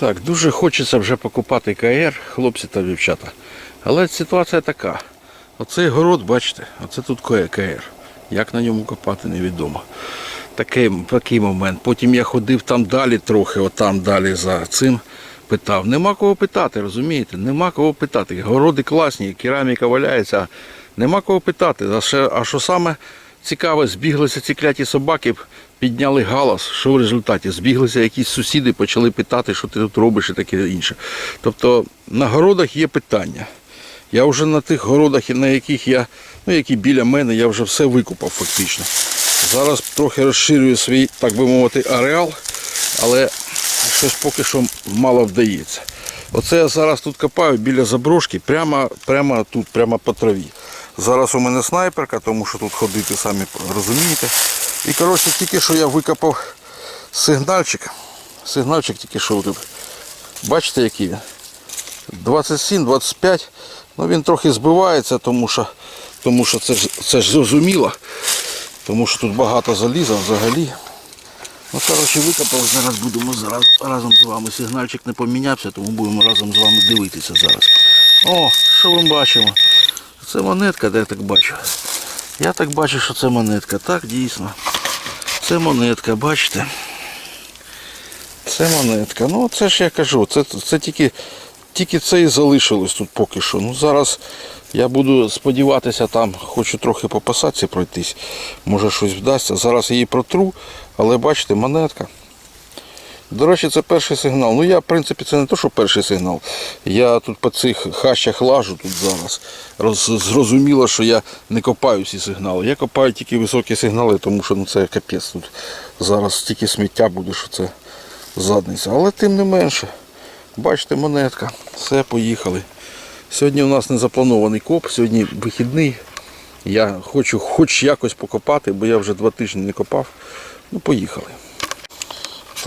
Так, дуже хочеться вже покупати КР, хлопці та дівчата. Але ситуація така. Оцей город, бачите, оце тут КР. Як на ньому копати, невідомо. Такий, такий момент. Потім я ходив там далі трохи, отам далі за цим питав. Нема кого питати, розумієте? Нема кого питати. Городи класні, кераміка валяється, нема кого питати. А, що саме цікаве, збіглися ці кляті собаки, підняли галас. Що в результаті? Збіглися якісь сусіди, почали питати, що ти тут робиш і таке інше. Тобто на городах є питання. Я вже на тих городах, на яких я, ну які біля мене, я вже все викупав фактично. Зараз трохи розширюю свій, так би мовити, ареал, але щось поки що мало вдається. Оце я зараз тут копаю біля заброшки, прямо, прямо тут, прямо по траві. Зараз у мене снайперка, тому що тут ходити, самі розумієте. І коротше, тільки що я викопав сигнальчик. Сигнальчик тільки що тут. Бачите, який він? 27-25. Ну він трохи збивається, тому що, тому що це, ж, це ж зрозуміло. Тому що тут багато заліза взагалі. Ну, коротше, викопав, зараз будемо зараз разом з вами. Сигнальчик не помінявся, тому будемо разом з вами дивитися зараз. О, що ми бачимо? Це монетка, де я так бачу. Я так бачу, що це монетка. Так, дійсно. Це монетка, бачите? Це монетка. Ну це ж я кажу, це, це тільки, тільки це і залишилось тут поки що. Ну зараз я буду сподіватися там, хочу трохи по посадці пройтись. Може щось вдасться. Зараз її протру, але бачите, монетка. До речі, це перший сигнал. Ну я, в принципі, це не то, що перший сигнал. Я тут по цих хащах лажу тут зараз. Роз, зрозуміло, що я не копаю ці сигнали. Я копаю тільки високі сигнали, тому що ну, це капець тут. Зараз тільки сміття буде, що це задниця. Але тим не менше, бачите, монетка. Все, поїхали. Сьогодні у нас не запланований коп, сьогодні вихідний. Я хочу хоч якось покопати, бо я вже два тижні не копав. Ну, поїхали.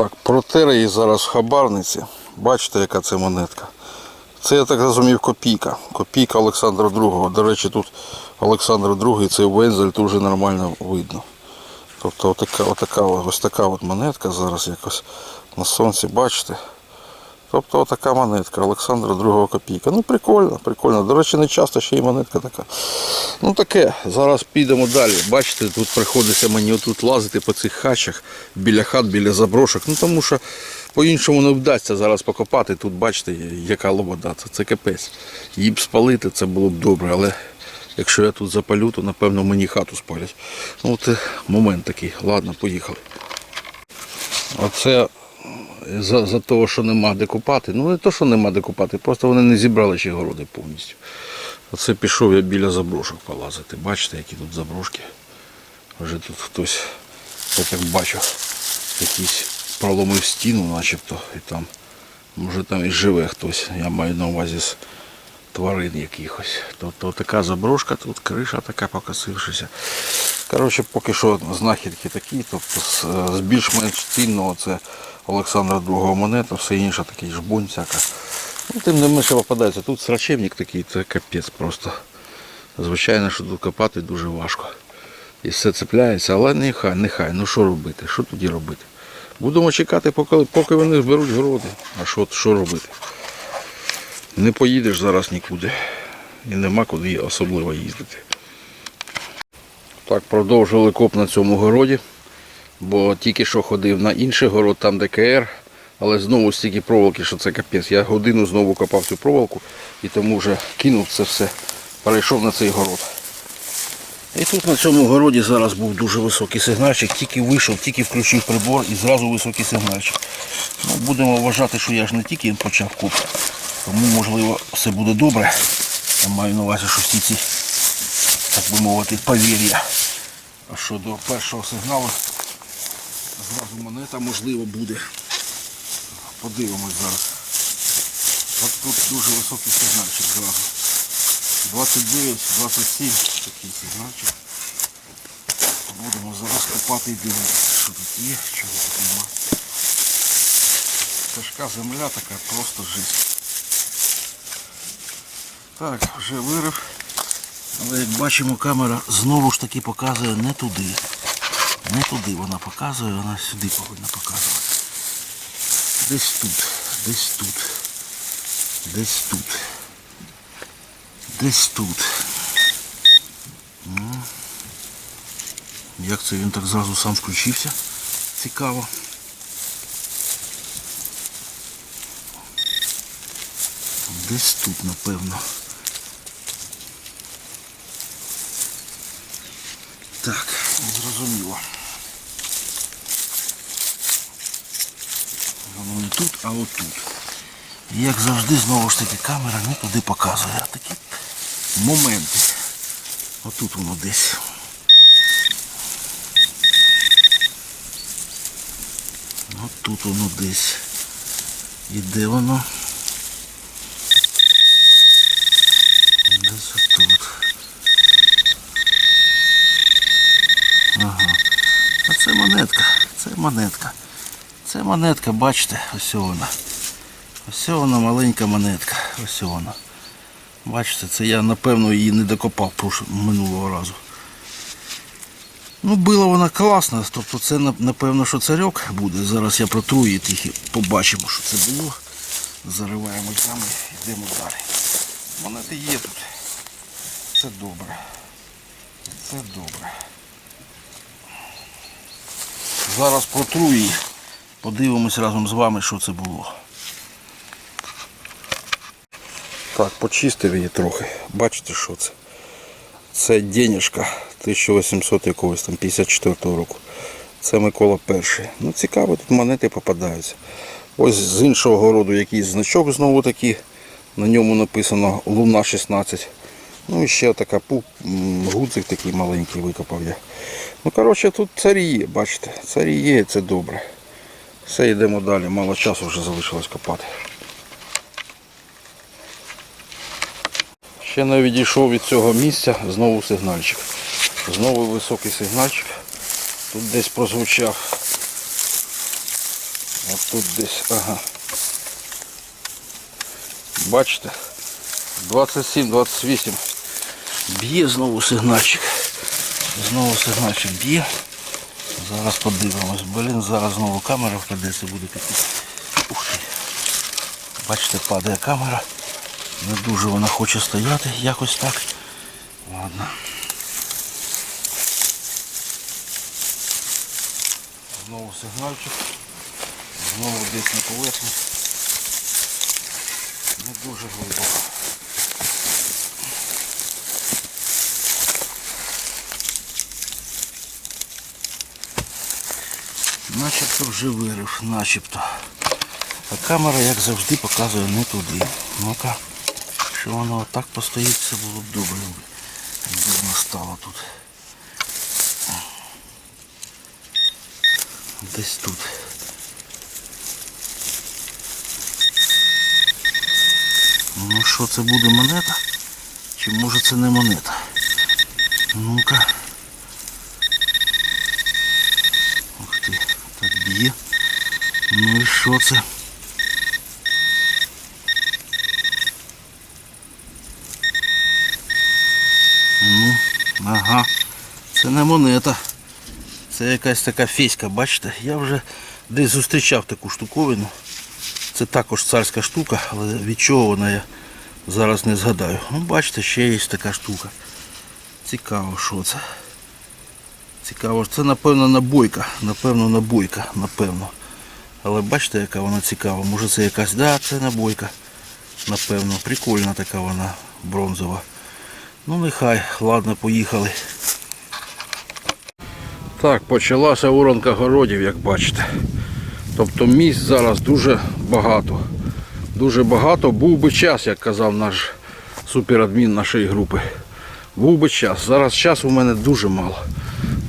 Так, протер її зараз в хабарниці. Бачите, яка це монетка. Це, я так розумів, копійка. Копійка Олександра II. До речі, тут Олександр II, цей вензель тут вже нормально видно. Тобто отака, отака, ось така от монетка зараз якось на сонці, бачите? Тобто отака монетка Олександра II копійка. Ну прикольно, прикольно. До речі, не часто ще й монетка така. Ну таке, зараз підемо далі. Бачите, тут приходиться мені отут лазити по цих хачах, біля хат, біля заброшок. Ну тому що по-іншому не вдасться зараз покопати. Тут бачите, яка лобода. Це, це капець. Її б спалити, це було б добре, але якщо я тут запалю, то напевно мені хату спалять. Ну от е, момент такий. Ладно, поїхали. Оце за, за того, що нема де купати. Ну не то, що нема де купати, просто вони не зібрали ще городи повністю. Оце пішов я біля заброшок полазити. Бачите, які тут заброшки. Вже тут хтось, я так бачу, якийсь проломив стіну начебто. І там, може там і живе хтось. Я маю на увазі з тварин якихось. Тобто така заброшка, тут криша така покосившися. Коротше, поки що знахідки такі, тобто з, з більш-менш цінного це Олександра II монета, все інше такий жбунь всяка. Ну, тим не менше попадається. Тут срачевник такий, це капець просто. Звичайно, що тут копати дуже важко. І все цепляється, але нехай, нехай. Ну що робити? Що тоді робити? Будемо чекати, поки, поки вони зберуть городи. А що, що робити? Не поїдеш зараз нікуди. І нема куди особливо їздити. Так, продовжили коп на цьому городі, бо тільки що ходив на інший город, там ДКР, але знову стільки проволоки, що це капець. Я годину знову копав цю проволоку і тому вже кинув це все, перейшов на цей город. І тут на цьому городі зараз був дуже високий сигнальчик, тільки вийшов, тільки включив прибор і зразу високий сигнальчик. Ну, будемо вважати, що я ж не тільки почав коп, тому можливо все буде добре. Я маю на увазі, що всі ці так би мовити, повір'я. А щодо першого сигналу, зразу монета можливо буде. Подивимось зараз. От тут дуже високий сигнальчик зразу. 29, 27, такий сигнальчик. Будемо зараз копати і дивитися, що тут є, чого тут нема. Тяжка земля така, просто жесть. Так, вже вирив. Але як бачимо, камера знову ж таки показує не туди. Не туди вона показує, вона сюди повинна показувати. Десь тут. Десь тут. Десь тут. Десь тут. Ну. Як це він так зразу сам включився? Цікаво. Десь тут, напевно. Так, зрозуміло. Воно не тут, а отут. І як завжди, знову ж таки, камера не туди показує. А такі моменти. Отут воно десь. Отут воно десь. І де воно? Десь отут. Ага. А це монетка. Це монетка. Це монетка, бачите, ось вона. Ось вона маленька монетка. Ось вона. Бачите, це я напевно її не докопав минулого разу. Ну, била вона класна, тобто це напевно, що царьок буде. Зараз я протру її тільки побачимо, що це було. Зариваємо ями, йдемо далі. Монети є тут. Це добре. Це добре. Зараз протру її. Подивимось разом з вами, що це було. Так, почистив її трохи. Бачите, що це? Це денежка 1800 якогось там 54 року. Це Микола перший. Ну цікаво, тут монети попадаються. Ось з іншого городу якийсь значок знову такий. На ньому написано Луна 16. Ну і ще така пуп, гудзик такий маленький викопав я. Ну коротше тут царі є, бачите, царі є, це добре. Все, йдемо далі, мало часу вже залишилось копати. Ще не відійшов від цього місця, знову сигнальчик. Знову високий сигнальчик. Тут десь прозвучав. От тут десь, ага. Бачите? 27-28. Б'є знову сигнальчик. Знову сигнальчик б'є. Зараз подивимось. Блін, зараз знову камера впаде, це буде піти. Ух ти. Бачите, падає камера. Не дуже вона хоче стояти, якось так. Ладно. Знову сигнальчик. Знову десь на поверхні. Не дуже глибоко. Начебто вже вирив, начебто. А камера, як завжди, показує не туди. Ну-ка, якщо воно отак постоїть, це було б добре. Дивно стало тут. Десь тут. Ну що це буде монета? Чи може це не монета? Ну-ка. Ух ти, так б'є. Ну і що це? Ну, ага. Це не монета. Це якась така феська, бачите? Я вже десь зустрічав таку штуковину. Це також царська штука, але від чого вона я зараз не згадаю. Ну, бачите, ще є така штука. Цікаво, що це. Цікаво, це напевно набойка. Напевно, набойка, напевно. Але бачите, яка вона цікава. Може це якась, да, це набойка. Напевно, прикольна така вона бронзова. Ну нехай, ладно, поїхали. Так, почалася уронка городів, як бачите. Тобто місць зараз дуже багато. Дуже багато. Був би час, як казав наш суперадмін нашої групи. Був би час. Зараз часу в мене дуже мало.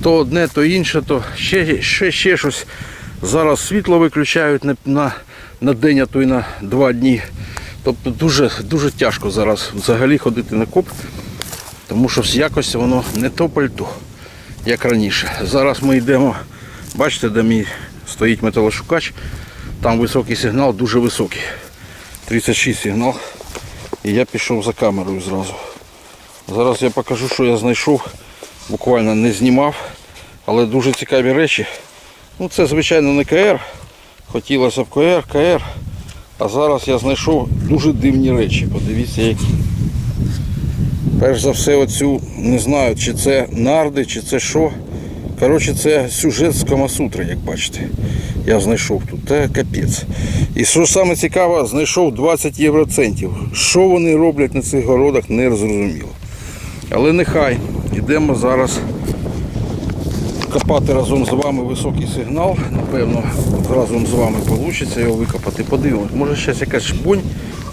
То одне, то інше, то ще, ще, ще щось. Зараз світло виключають на, на, на день, а то й на два дні. Тобто дуже, дуже тяжко зараз взагалі ходити на коп, тому що якось воно не то пальто, як раніше. Зараз ми йдемо, бачите, де мій стоїть металошукач, там високий сигнал, дуже високий. 36 сигнал. І я пішов за камерою зразу. Зараз я покажу, що я знайшов. Буквально не знімав, але дуже цікаві речі. Ну це звичайно не КР. Хотілося б КР, КР. А зараз я знайшов дуже дивні речі. Подивіться, які. Перш за все, оцю не знаю, чи це нарди, чи це що. Коротше, це сюжет з Камасутри, як бачите. Я знайшов тут. Це капець. І що саме цікаве, знайшов 20 євроцентів. Що вони роблять на цих городах, не зрозуміло. Але нехай. Йдемо зараз копати разом з вами високий сигнал. Напевно, разом з вами вийде його викопати. Подивимось, може зараз якась шпонь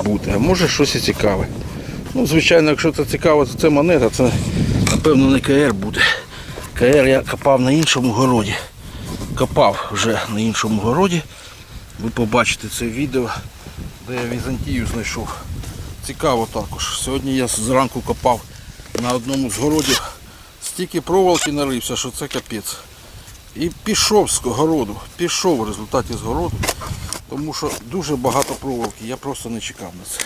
бути, а може щось цікаве. Ну, звичайно, якщо це цікаво, то це монета, це напевно не КР буде. КР я копав на іншому городі. Копав вже на іншому городі. Ви побачите це відео, де я Візантію знайшов. Цікаво також. Сьогодні я зранку копав на одному з городів. Стільки проволоки нарився, що це капець. І пішов з городу, пішов в результаті з городу, тому що дуже багато проволоки, я просто не чекав на це.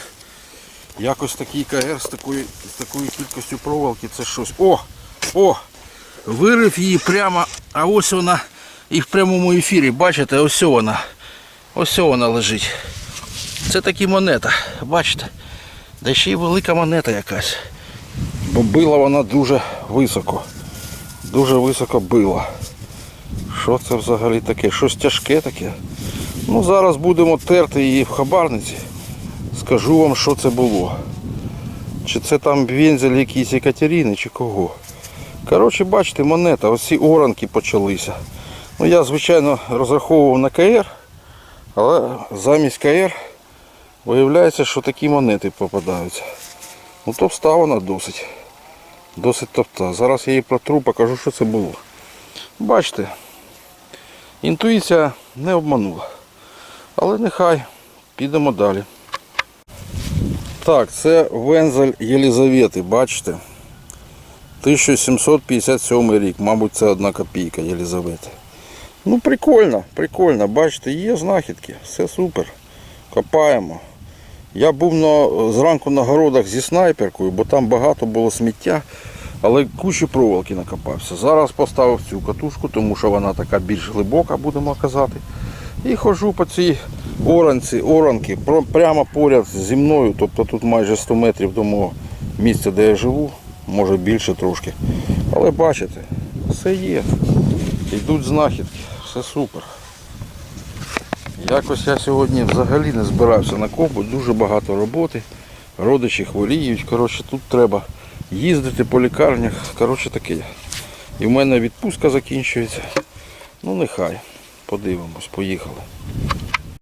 Якось такий КР з такою, з такою кількістю проволоки це щось. О! О! Вирив її прямо, а ось вона і в прямому ефірі, бачите, ось вона. Ось вона лежить. Це такі монета, бачите? Да ще й велика монета якась. Бо била вона дуже високо. Дуже високо била. Що це взагалі таке? Щось тяжке таке. Ну зараз будемо терти її в хабарниці. Скажу вам, що це було. Чи це там вензель якийсь Екатерини, чи кого. Коротше, бачите, монета, оці оранки почалися. Ну я, звичайно, розраховував на КР, але замість КР виявляється, що такі монети попадаються. Ну товста вона досить. Досить товста. Зараз я її протру, покажу, що це було. Бачите, інтуїція не обманула. Але нехай підемо далі. Так, це вензель Єлізавети, бачите? 1757 рік, мабуть, це одна копійка Єлізавети. Ну, прикольно, прикольно, бачите, є знахідки, все супер. Копаємо. Я був на, зранку на городах зі снайперкою, бо там багато було сміття, але кучу проволоки накопався. Зараз поставив цю катушку, тому що вона така більш глибока, будемо казати. І ходжу по цій оранці, оранки прямо поряд зі мною, тобто тут майже 100 метрів до мого місця, де я живу, може більше трошки. Але бачите, все є. Йдуть знахідки, все супер. Якось я сьогодні взагалі не збирався на копу, дуже багато роботи. Родичі хворіють. Коротше, тут треба їздити по лікарнях. Коротше таке. І в мене відпустка закінчується. Ну нехай. Подивимось, поїхали.